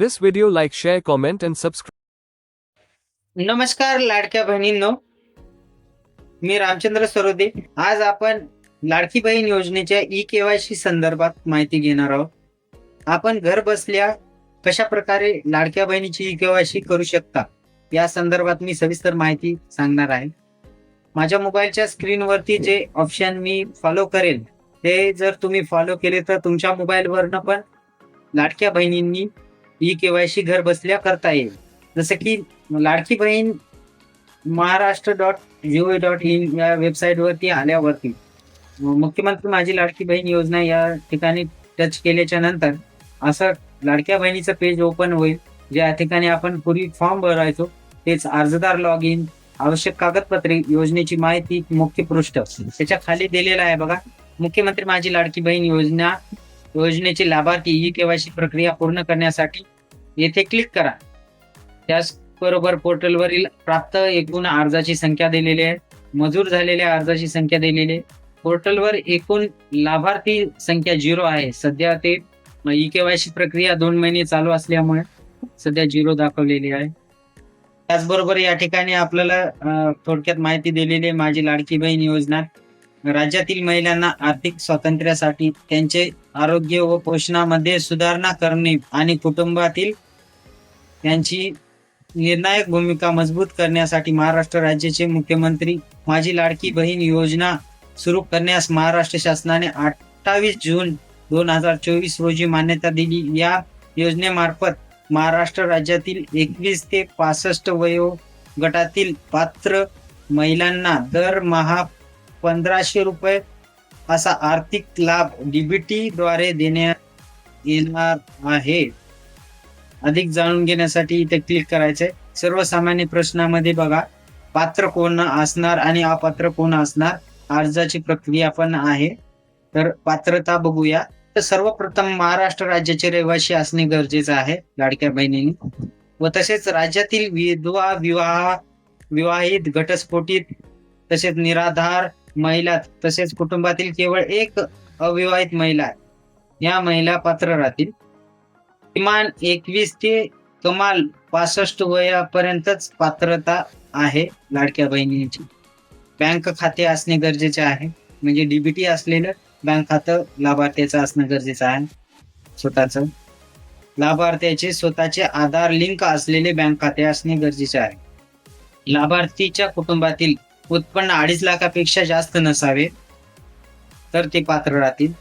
This video like share comment and subscribe नमस्कार लाडक्या बहिणींनो. मी रामचंद्र सरोदे. आज आपण लाडकी बहीण योजनेच्या ई केवायसी संदर्भात माहिती घेणार आहोत. आपण घर बसल्या कशा प्रकारे लाडक्या बहिणीची ई केवायसी करू शकता या संदर्भात मी सविस्तर माहिती सांगणार आहे. माझ्या मोबाईलच्या स्क्रीनवरती जे ऑप्शन मी फॉलो करेल ते जर तुम्ही फॉलो केले तर तुमच्या मोबाईलवरनं पण लाडक्या बहिणींनी ई केवायसी घर बसल्या करता येईल. जसं की Ladki Bahin Maharashtra dot G O dot in या वेबसाईटवरती आल्यावरती मुख्यमंत्री माझी लाडकी बहीण योजना या ठिकाणी टच केल्याच्यानंतर असं लाडक्या बहिणीचं पेज ओपन होईल. ज्या ठिकाणी आपण पूर्वी फॉर्म भरायचो तेच अर्जदार लॉग इन आवश्यक कागदपत्रे योजनेची माहिती मुख्य पृष्ठ त्याच्याखाली दिलेला आहे बघा. मुख्यमंत्री माझी लाडकी बहीण योजना योजनेचे लाभार्थी ई केवायसी प्रक्रिया पूर्ण करण्यासाठी येथे क्लिक करा. त्याचबरोबर पोर्टलवरील प्राप्त एकूण अर्जाची संख्या दिलेली आहे. मंजूर झालेल्या अर्जाची संख्या दिलेली आहे. पोर्टलवर एकूण लाभार्थी संख्या झिरो आहे. सध्या ते ई केवायसी प्रक्रिया दोन महिने चालू असल्यामुळे सध्या झिरो दाखवलेली आहे. त्याचबरोबर या ठिकाणी आपल्याला थोडक्यात माहिती दिलेली आहे. माझी लाडकी बहीण योजना राज्यातील महिलांना आर्थिक स्वातंत्र्यासाठी त्यांचे आरोग्य व पोषणामध्ये सुधारणा करणे आणि कुटुंबातील त्यांची निर्णायक भूमिका मजबूत करण्यासाठी महाराष्ट्र राज्याचे मुख्यमंत्री माझी लाडकी बहीण योजना सुरू करण्यास महाराष्ट्र शासनाने अठ्ठावीस जून दोन हजार चोवीस रोजी मान्यता दिली. या योजनेमार्फत महाराष्ट्र राज्यातील एकवीस ते पासष्ट वयो गटातील पात्र महिलांना दरमहा पंधराशे रुपये असा आर्थिक लाभ डीबीटी द्वारे देण्यात येणार आहे. अधिक जाणून घेण्यासाठी इथे क्लिक करायचे सर्वसामान्य प्रश्नामध्ये बघा पात्र कोण असणार आणि अपात्र कोण असणार अर्जाची प्रक्रिया पण आहे. तर पात्रता बघूया. तर सर्वप्रथम महाराष्ट्र राज्याचे रहिवासी असणे गरजेचं आहे लाडक्या बहिणींनी. व तसेच राज्यातील विधवा विवाह विवाहित घटस्फोटित तसेच निराधार महिला तसेच कुटुंबातील केवळ एक अविवाहित महिला या महिला पात्र राहतील. किमान एकवीस ते कमाल पासष्ट वयापर्यंतच पात्रता आहे लाडक्या बहिणीची. बँक खाते असणे गरजेचे आहे. म्हणजे डीबीटी असलेलं बँक खातं लाभार्थ्याचं असणं गरजेचं आहे. स्वतःच. लाभार्थ्याचे स्वतःचे आधार लिंक असलेले बँक खाते असणे गरजेचे आहे. लाभार्थीच्या कुटुंबातील उत्पन्न अडीच लाखापेक्षा जास्त नसावे तर ते पात्र राहतील.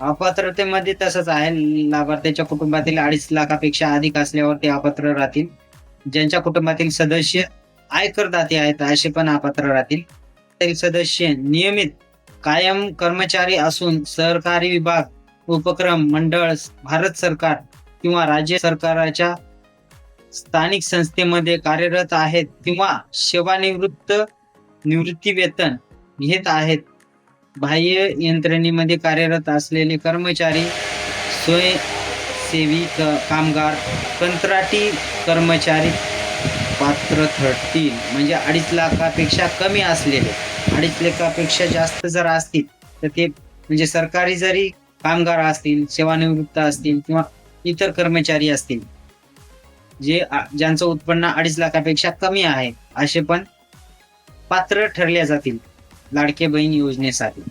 अपात्रतेमध्ये तसंच आहे लाभार्थ्याच्या कुटुंबातील अडीच लाखापेक्षा अधिक असल्यावर ते अपात्र राहतील. ज्यांच्या कुटुंबातील सदस्य आयकरदाते आहेत असे पण अपात्र राहतील. ते सदस्य नियमित कायम कर्मचारी असून सहकारी विभाग उपक्रम मंडळ भारत सरकार किंवा राज्य सरकाराच्या स्थानिक संस्थेमध्ये कार्यरत आहेत किंवा सेवानिवृत्त निवृत्ती वेतन घेत आहेत. बाह्य यंत्रणेमध्ये कार्यरत असलेले कर्मचारी स्वयंसेवी कामगार कंत्राटी कर्मचारी पात्र ठरतील. म्हणजे अडीच लाखापेक्षा कमी असलेले. अडीच लाखापेक्षा जास्त जर असतील तर ते म्हणजे सरकारी जरी कामगार असतील सेवानिवृत्त असतील किंवा इतर कर्मचारी असतील जे ज्यांचं उत्पन्न अडीच लाखापेक्षा कमी आहे असे पण पात्र ठरले जातील लाडके बहीण योजनेसाठी.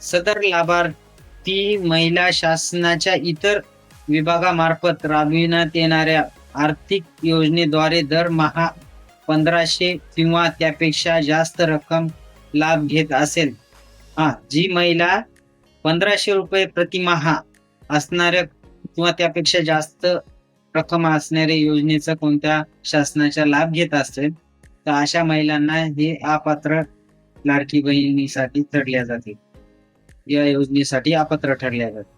सदर लाभार्थी महिला शासनाच्या इतर विभागामार्फत राबविण्यात येणाऱ्या आर्थिक योजनेद्वारे दरमहा पंधराशे किंवा त्यापेक्षा जास्त रक्कम लाभ घेत असेल. हा जी महिला पंधराशे रुपये प्रतिमाहा असणाऱ्या किंवा त्यापेक्षा जास्त रक्कम असणाऱ्या योजनेचा कोणत्या शासनाचा लाभ घेत असेल तर अशा महिलांना हे अपात्र लाडकी बहिणीसाठी ठरल्या जाते. या योजनेसाठी अपात्र ठरल्या जाते.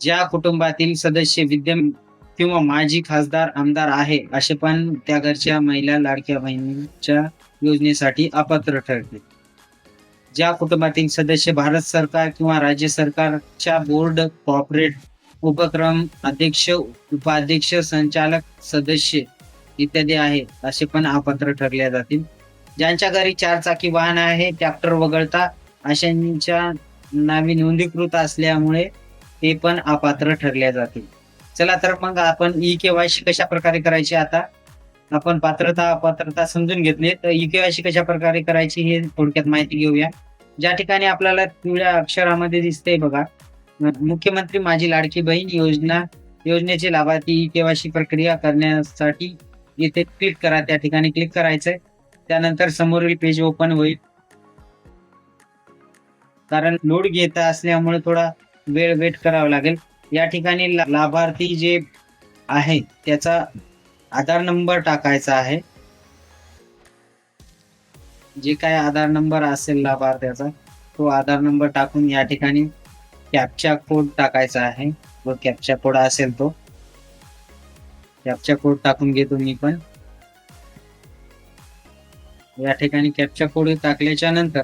ज्या कुटुंबातील सदस्य विद्यम किंवा माजी खासदार आमदार आहे असे पण त्या घरच्या महिला लाडक्या बहिणीच्या योजनेसाठी अपात्र ठरते. ज्या कुटुंबातील सदस्य भारत सरकार किंवा राज्य सरकारच्या बोर्ड कॉर्पोरेट उपक्रम अध्यक्ष उपाध्यक्ष संचालक सदस्य इत्यादी आहे असे पण अपात्र ठरले जातील. ज्यांच्या घरी चार चाकी वाहन आहे ट्रॅक्टर वगळता अशांच्या नावे नोंदणीकृत असल्यामुळे ते पण अपात्र ठरले जातील. चला तर मग आपण ई केवायसी कशा प्रकारे करायची आता? आपण पात्रता अपात्रता समजून घेतली. तर ई केवायसी कशा प्रकारे करायची हे थोडक्यात माहिती घेऊया. ज्या ठिकाणी आपल्याला पिवळ्या अक्षरामध्ये दिसते बघा मुख्यमंत्री माझी लाडकी बहीण योजना योजनेचे लाभार्थी ई केवायसी प्रक्रिया करण्यासाठी इथे क्लिक करा त्या ठिकाणी क्लिक करायचंय. त्यानंतर समोरील पेज ओपन होईल. कारण लोड घेत असल्यामुळे थोडा वेळ वेट करावा लागेल. या ठिकाणी लाभार्थी जे आहे त्याचा आधार नंबर टाकायचा आहे. जे काय आधार नंबर असेल लाभार्थ्याचा तो आधार नंबर टाकून या ठिकाणी कॅपचा कोड टाकायचा आहे. व कॅपचा कोड असेल तो. कॅपचा कोड टाकून घेतो मी पण. या ठिकाणी कॅपचा कोड टाकल्याच्या नंतर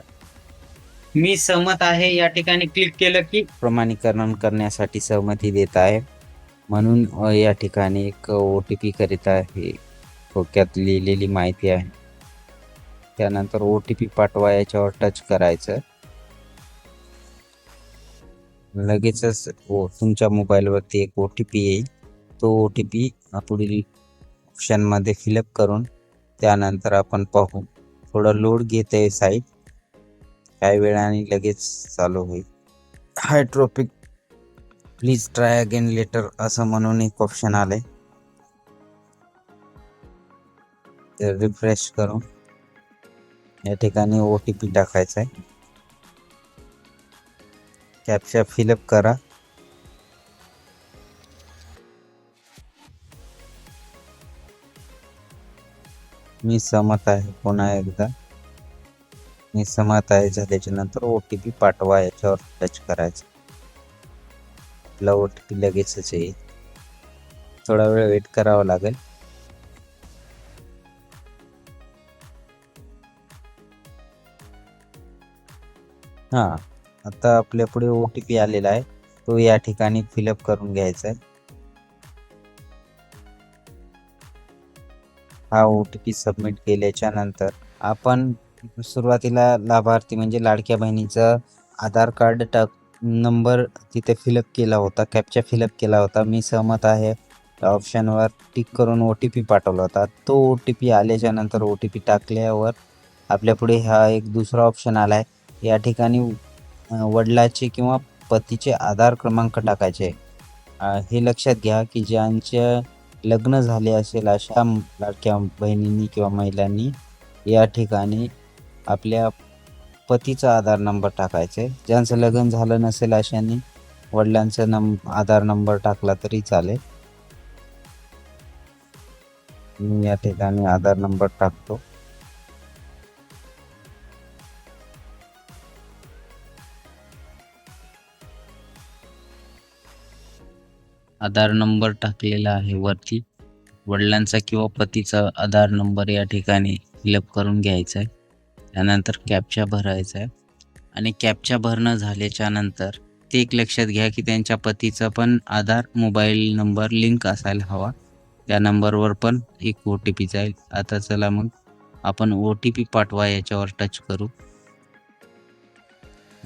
मी सहमत आहे या ठिकाणी क्लिक केलं की प्रमाणीकरण करण्यासाठी सहमती देत आहे. म्हणून या ठिकाणी एक ओ टी पी करीता हे थोडक्यात लिहिलेली माहिती आहे. त्यानंतर ओ टी पी पाठवा याच्यावर टच करायचं. लगेचच तुमच्या मोबाईलवरती एक ओ टी पी येईल. तो ओ टी पी पुढील ऑप्शनमध्ये फिलअप करून त्यानंतर आपण पाहू. थोडं लोड घेत आहे साईट काही वेळाने लगेच चालू होईल. हायड्रोपिक प्लीज ट्राय अगेन लेटर असं म्हणून एक ऑप्शन आलं तर रिफ्रेश करून या ठिकाणी ओ टी पी टाकायचा आहे. कॅप्चा फिलअप करा. मी सहमत आहे. पुन्हा एकदा मी सहमत आहे. झाल्याच्यानंतर ओ टी पी पाठवा. याच्यावर टच करायचं. आपला ओ टी पी लगेचच येईल. थोडा वेळ वेट करावा लागेल. हां. आता आपल्या पुढे ओ टी पी आलेला आहे. तो या ठिकाणी फिलअप करून घ्यायचा आहे. हा ओ टी पी सबमिट केल्याच्यानंतर आपण सुरुवातीला लाभार्थी म्हणजे लाडक्या बहिणीचं आधार कार्ड टाक नंबर तिथे फिलअप केला होता कॅपचा फिलअप केला होता. मी सहमत आहे. त्या ऑप्शनवर टिक करून ओ टी पी पाठवला होता. तो ओ टी पी आल्याच्यानंतर ओ टी पी टाकल्यावर आपल्यापुढे हा एक दुसरा ऑप्शन आला आहे या ठिकाणी वडिलाचे किंवा पतीचे आधार क्रमांक टाकायचे हे लक्षात घ्या की ज्यांच्या लग्न झाले असेल अशा लाडक्या बहिणींनी किंवा महिलांनी या ठिकाणी आपल्या पतीचा आधार नंबर टाकायचा. आहे ज्यांचं लग्न झालं नसेल अशांनी वडिलांचा नंब आधार नंबर टाकला तरी चालेल. मी या ठिकाणी आधार नंबर टाकतो. आधार नंबर टाकलेला आहे वरती. वडिलांचा किंवा पतीचा आधार नंबर या ठिकाणी फिलअप करून घ्यायचा आहे. त्यानंतर कॅपचा भरायचा आहे. आणि कॅपचा भरणं झाल्याच्यानंतर ते एक लक्षात घ्या की त्यांच्या पतीचा पण आधार मोबाईल नंबर लिंक असायला हवा. त्या नंबरवर पण एक ओ टी पी जाईल. आता चला मग आपण ओ टी पी पाठवा याच्यावर टच करू.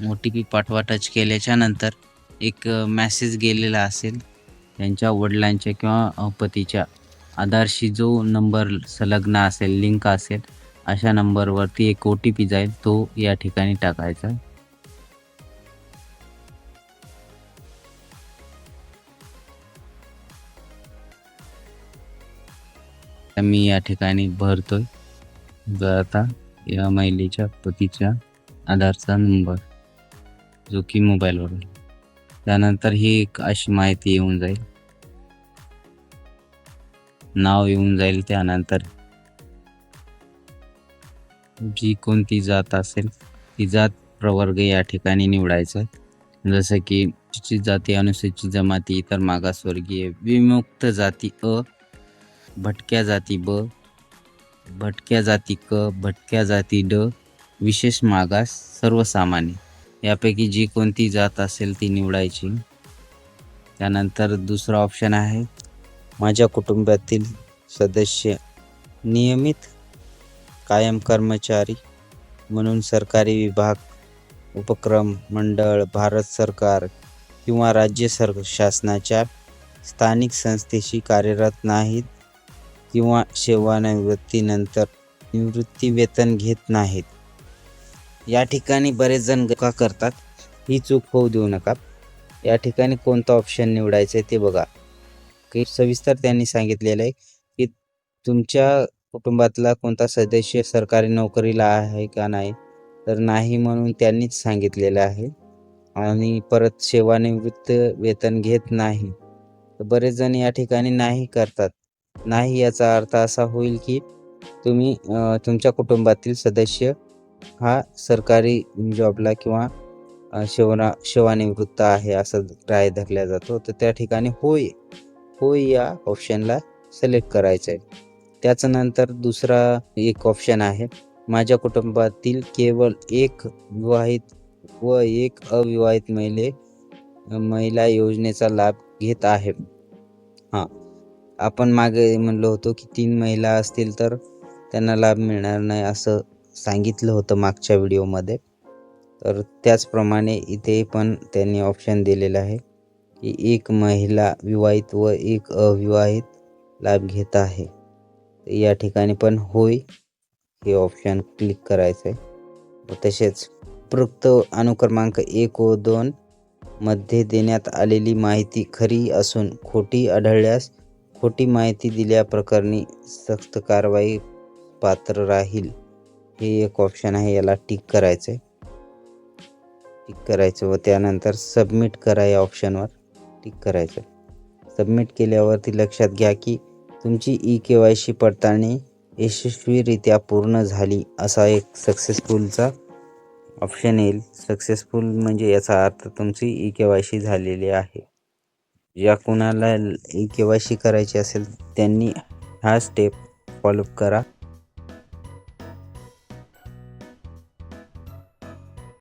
ओ टी पी पाठवा टच केल्याच्यानंतर एक मॅसेज गेलेला असेल. त्यांच्या वडिलांच्या किंवा पतीच्या आधारशी जो नंबर संलग्न असेल लिंक असेल अशा नंबरवरती एक ओ टी पी जाईल तो या ठिकाणी टाकायचा. मी या ठिकाणी भरतोय. जर आता या महिलेच्या पतीच्या आधारचा नंबर जो की मोबाईलवर त्यानंतर ही एक अशी माहिती येऊन जाईल. नाव येऊन जाईल त्यानंतर. जी कोणती जात असेल ती जात प्रवर्ग या ठिकाणी निवडायचं. जसं की अनुसूचित जाती अनुसूचित जमाती इतर मागासवर्गीय विमुक्त जाती अ भटक्या जाती ब भटक्या जाती क भटक्या जाती ड विशेष मागास सर्वसामान्य. यापैकी जी कोणती जात असेल ती निवडायची. त्यानंतर दुसरा ऑप्शन आहे माझ्या कुटुंबातील सदस्य नियमित कायम कर्मचारी म्हणून सरकारी विभाग उपक्रम मंडळ भारत सरकार किंवा राज्य सर शासनाच्या स्थानिक संस्थेशी कार्यरत नाहीत किंवा सेवानिवृत्तीनंतर निवृत्ती वेतन घेत नाहीत. या ठिकाणी बरेच जण का करतात. ही चूक होऊ देऊ नका. या ठिकाणी कोणतं ऑप्शन निवडायचं आहे ते बघा. की सविस्तर त्यांनी सांगितलेलं आहे की तुमच्या कुटुंबातला कोणता सदस्य सरकारी नोकरीला आहे का नाही? तर नाही म्हणून त्यांनीच सांगितलेलं आहे. आणि परत सेवानिवृत्त वेतन घेत नाही. तर बरेच जण या ठिकाणी नाही करतात. नाही याचा अर्थ असा होईल की तुम्ही तुमच्या कुटुंबातील सदस्य हा सरकारी जॉबला किंवा अ, सेवानिवृत्त आहे असं राय धरला जातो. तर त्या ठिकाणी होय होय या ऑप्शनला सिलेक्ट करायचं आहे त्याच्यानंतर दुसरा एक ऑप्शन आहे. माझ्या कुटुंबातील केवळ एक विवाहित व एक अविवाहित महिले महिला योजनेचा लाभ घेत आहे. हां. आपण मागे म्हणलो होतो की तीन महिला असतील तर त्यांना लाभ मिळणार नाही असं सांगितलं होतं मागच्या व्हिडिओमध्ये. तर त्याचप्रमाणे इथे पण त्यांनी ऑप्शन दिलेलं आहे की एक महिला विवाहित व एक अविवाहित लाभ घेत आहे. या ठिकाणी पण होय हे ऑप्शन क्लिक करायचं आहे तसेच उपरोक्त अनुक्रमांक एक व दोन मध्ये देण्यात आलेली माहिती खरी असून खोटी आढळल्यास खोटी माहिती दिल्याप्रकरणी सक्त कारवाई पात्र राहील. हे एक ऑप्शन आहे याला टिक करायचं आहे टिक करायचं व त्यानंतर सबमिट करा या ऑप्शनवर टिक करायचं. सबमिट केल्यावरती लक्षात घ्या की तुमची ई के वाय सी पडताळणी यशस्वीरित्या पूर्ण झाली असा एक सक्सेसफुलचा ऑप्शन येईल. सक्सेसफुल म्हणजे याचा अर्थ तुमची ई के वाय सी झालेली आहे. ज्या कुणाला ई के वाय सी करायची असेल त्यांनी हा स्टेप फॉलोअप करा.